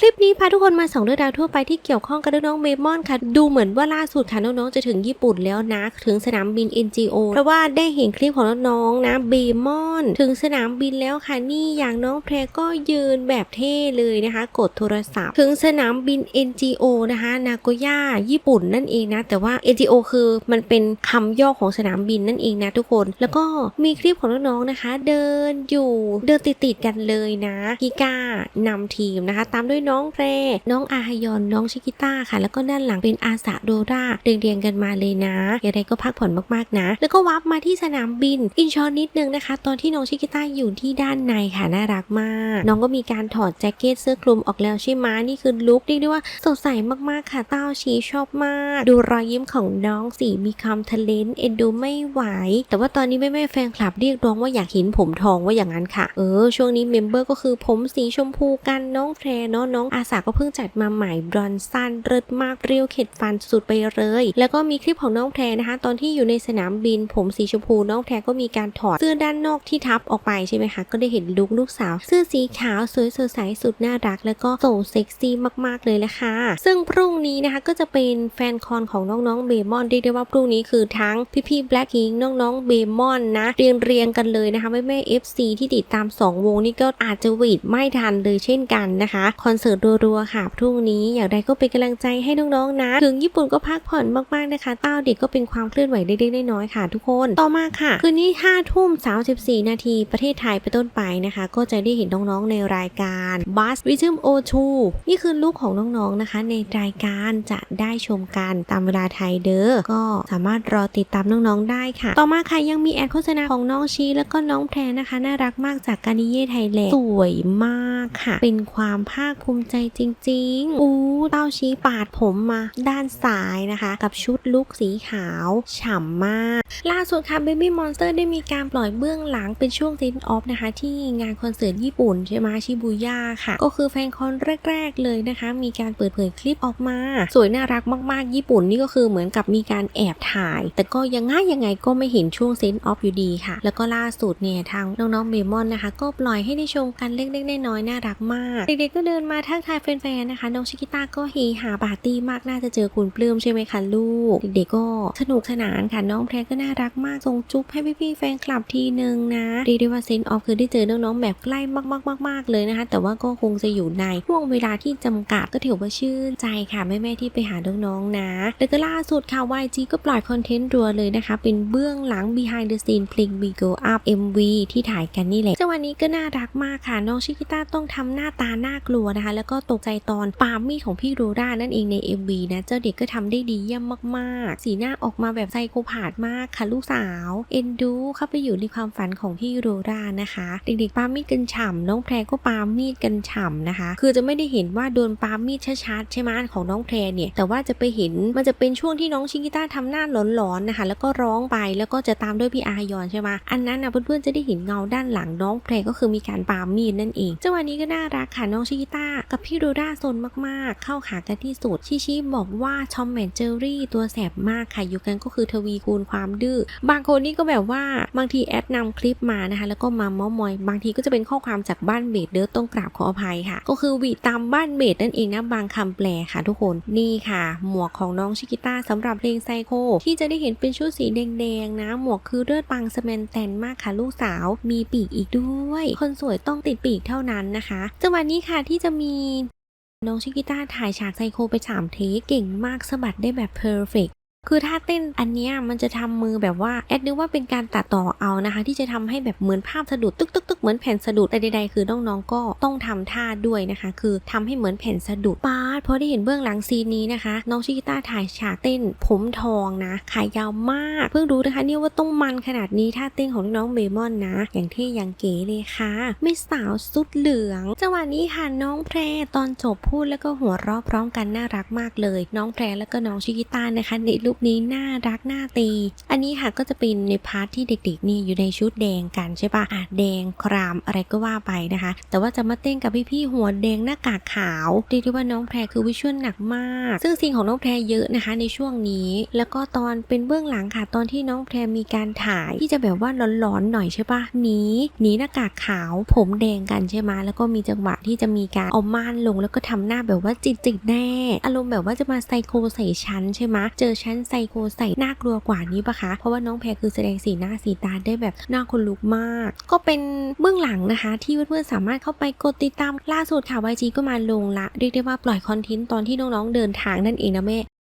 คลิปนี้พาทุกคนมาส่องเรื่องราวทั่วไปที่เกี่ยวข้องกับน้องเมมอนค่ะ ดูเหมือนว่าล่าสุดค่ะน้องๆจะถึงญี่ปุ่นแล้วนะ ถึงสนามบิน NGO เพราะว่าได้เห็นคลิปของน้องๆนะเบมอน ถึงสนามบินแล้วค่ะนี่อย่างน้องแพรก็ยืนแบบเท่เลยนะคะ กดโทรศัพท์ ถึงสนามบิน NGO นะคะนาโกย่าญี่ปุ่นนั่นเองนะ แต่ว่า NGO คือมันเป็นคำย่อของสนามบินนั่นเองนะทุกคน แล้วก็มีคลิปของน้องๆนะคะ เดินอยู่เดินติดๆกันเลยนะฮิก้านำทีมนะคะ ตามด้วยน้องแพร น้องอาฮยอน น้องชิกิต้าค่ะ แล้วก็ด้านหลังเป็นอาสาโดราเรียงๆกันมาเลยนะอย่างไรก็พักผ่อนมากๆนะ แล้วก็วับมาที่สนามบินอินชอนนิดนึงนะคะ ตอนที่น้องชิกิต้าอยู่ที่ด้านในค่ะน่ารักมาก น้องก็มีการถอดแจ็คเก็ตเสื้อคลุมออกแล้วใช่ไหมนี่คือลุคเรียกได้ว่าสดใสมากๆค่ะเต้าชีชอบมาก ดูรอยยิ้มของน้องสิมีความทะเลนเอ็นดูไม่ไหว แต่ว่าตอนนี้แม่ๆแฟนคลับเรียกร้องว่าอยากเห็นผมทองว่าอย่างนั้นค่ะ เออ ช่วงนี้เมมเบอร์ก็คือผมสีชมพูกันน้องแพรเนาะน้องอาสาก็เพิ่งจัดมาใหม่บรอนซันเริดมากเรียวเข็ดฟันสุดไปเลย แล้วก็มีคลิปของน้องแพรนะคะ ตอนที่อยู่ในสนามบินผมสีชมพูน้องแพรก็มีการถอดเสื้อด้านนอกที่ทับออกไปใช่ไหมคะก็ได้เห็นลุคลูกสาวเสื้อสีขาวสวยสดใสสุดน่ารัก แล้วก็โซเซ็กซี่มากๆเลยละค่ะซึ่งพรุ่งนี้นะคะก็จะเป็นแฟนคอนของน้องๆเบมอนเรียกได้ว่าพรุ่งนี้คือทั้งพี่ๆแบล็ก i ิงน้องๆเบมอนนะเรียงเรียงกันเลยนะคะแม่แม่ๆ FC ที่ติดตาม 2 วงนี่ก็อาจจะหวีดไม่ทันเลยเช่นกันนะคะคอนเสิร์ตรัวๆค่ะพรุ่งนี้อย่างไรก็เป็นกำลังใจให้น้องๆนะ ถึงญี่ปุ่นก็พักผ่อนมากๆนะคะเต้าเด็กก็เป็นความเคลื่อนไหวเล็กๆน้อยๆค่ะ ทุกคนต่อมาค่ะ คืนนี้5ทุ่ม34 นาทีประเทศไทยไปต้นไปนะคะ ก็จะได้เห็นน้องๆในรายการ Bus Rhythm O2 นี่คือลูกของน้องๆนะคะ ในรายการจะได้ชมกันตามเวลาไทยเด้อก็สามารถรอติดตามน้องๆได้ค่ะ ต่อมาค่ะยังมีแอดโฆษณาของน้องชีแล้วก็น้องแพรนะคะ น่ารักมากจากการนิเย่ไทยแลนด์สวยมากค่ะ เป็นความภาคภูมิใจจริงๆ อู้เต้าชีปาดผมมาด้านซ้ายนะคะ กับชุดลุคสีขาวฉ่ำมาก ล่าสุดค่ะ Baby Monster ได้มีการปล่อยเบื้องหลังเป็นช่วงเซนออฟนะคะ ที่งานคอนเสิร์ตญี่ปุ่นใช่ไหมชิบูย่าค่ะ ก็คือแฟนคอนแรก ๆ เลยนะคะ มีการเปิดเผยคลิปออกมา สวยน่ารักมากๆ ญี่ปุ่นนี่ก็คือเหมือนกับมีการแอบถ่าย แต่ก็ยังง่ายยังไงก็ไม่เห็นช่วงเซนออฟอยู่ดีค่ะ แล้วก็ล่าสุดเนี่ยทางน้องๆเบมอนนะคะ ก็ปล่อยให้ได้ชมกันเล็กๆน้อยๆน่ารักมาก เด็กๆก็เดินมาทักทายแฟนๆนะคะน้องชิกิต้าก็เฮฮาปาร์ตี้มากน่าจะเจอคุณปลื้มใช่ไหมคะลูก เด็กๆก็สนุกสนานค่ะน้องแพรก็น่ารักมากส่งจุ๊บให้พี่ๆแฟนคลับทีนึงนะเรียกได้ว่าเซนออฟคือได้เจอน้องๆแบบใกล้มากๆๆๆเลยนะคะ แต่ว่าก็คงจะอยู่ในช่วงเวลาที่จำกัดก็ถือว่าชื่นใจค่ะแม่ๆที่ไปหาน้องๆนะแล้วก็ล่าสุดค่ะ YG ก็ปล่อยคอนเทนต์รัวเลยนะคะ เป็นเบื้องหลัง behind the scene เพลง We Go Up MV ที่ถ่ายกันนี่แหละจังหวะนี้ก็น่ารักมากค่ะน้องชิคิต้าต้องทำหน้าตาน่ากลัวนะคะแล้วก็ตกใจตอนปาล์มมีดของพี่โรด้านั่นเองใน MV นะเจ้าเด็กก็ทำได้ดีเยี่ยมมากๆ สีหน้าออกมาแบบไซโคพาธมากค่ะลูกสาว เอ็นดูเข้าไปอยู่ในความฝันของพี่โรด้านะคะ เด็กๆปาล์มมีดกันฉ่ำน้องแพรก็ปาล์มมีดกันฉ่ำนะคะ คือจะไม่ได้เห็นว่าโดนปาล์มมีดชัดๆใช่ไหมของน้องแพรเนี่ยแต่ว่าจะไปเห็นมันจะเป็นช่วงที่น้องชิกิต้าทำหน้าหลอนๆนะคะ แล้วก็ร้องไปแล้วก็จะตามด้วยพี่อายอนใช่ไหมอันนั้นนะเพื่อนๆจะได้เห็นเงาด้านหลังน้องแพรก็คือมีการปาล์มมีดนั่นเองจังหวะนี้ก็น่ารักค่ะน้องชิกิต้า กับพี่โรด้าซนมากๆ เข้าขากันที่สุด ชิชิบอกว่าชอมแมนเจอรี่ตัวแสบมากค่ะอยู่กันก็คือทวีคูณความดื้อ บางคนนี่ก็แบบว่าบางทีแอดนำคลิปมานะคะ แล้วก็มาเมอมอย บางทีก็จะเป็นข้อความจากบ้านเบสเด้อต้องกราบขออภัยค่ะ ก็คือวีตามบ้านเบสนั่นเองนะบางคำแปลค่ะทุกคนนี่ค่ะ หมวกของน้องชิกิต้าสำหรับเพลงไซโคที่จะได้เห็นเป็นชุดสีแดงๆนะ หมวกคือเลือดปังสแมนแตนมากค่ะลูกสาว มีปีกอีกด้วย คนสวยต้องติดปีกเท่านั้นนะคะจังหวะนี้ค่ะที่จะมีน้องชิกิต้าถ่ายฉากไซโคไปสามเทคเก่งมากสะบัดได้แบบเพอร์เฟก คือถ้าเต้นอันนี้มันจะทำมือแบบว่าแอดนึกว่าเป็นการตัดต่อเอานะคะ ที่จะทำให้แบบเหมือนภาพสะดุดตึกตึกตึกเหมือนแผ่นสะดุดแต่ใดๆคือน้องๆก็ต้องทำท่าด้วยนะคะ คือทำให้เหมือนแผ่นสะดุดปาดพอได้เห็นเบื้องหลังซีนนี้นะคะ น้องชิกิต้าถ่ายฉากเต้นผมทองนะขายยาวมาก เพิ่งรู้นะคะเนี่ยว่าต้องมันขนาดนี้ท่าเต้นของน้องเบมอนนะ อย่างเท่อย่างเก๋เลยค่ะไม่สาวสุดเหลืองจังหวะนี้ค่ะน้องแพรตอนจบพูดแล้วก็หัวเราะพร้อมกันน่ารักมากเลย น้องแพรแล้วก็น้องชิกิต้านะคะในลุคนี้น่ารักน่าตี อันนี้ค่ะก็จะเป็นในพาร์ทที่เด็กๆนี่อยู่ในชุดแดงกันใช่ปะอะแดงครามอะไรก็ว่าไปนะคะ แต่ว่าจะมาเต้นกับพี่ๆหัวแดงหน้ากากขาวเรียกได้ว่าน้องแพรคือวิชวลหนักมาก ซึ่งซีนของน้องแพรเยอะนะคะในช่วงนี้ แล้วก็ตอนเป็นเบื้องหลังค่ะ ตอนที่น้องแพรมีการถ่ายที่จะแบบว่าร้อนๆหน่อยใช่ปะหนีหนีหน้ากากขาว ผมแดงกันใช่ไหมแล้วก็มีจังหวะที่จะมีการเอาม่านลง แล้วก็ทำหน้าแบบว่าจิตๆแน่ อารมณ์แบบว่าจะมาไซโคใส่ฉันใช่ไหมเจอฉันไซโคใส่น่ากลัวกว่านี้ปะคะ เพราะว่าน้องแพรคือแสดงสีหน้าสีตาได้แบบน่าคนลุกมาก ก็เป็นเบื้องหลังนะคะ ที่เพื่อนๆสามารถเข้าไปกดติดตามล่าสุดค่ะ YG ก็มาลงละ เรียกได้ว่าปล่อยคอนเทนต์ตอนที่น้องๆเดินทางนั่นเองนะแม่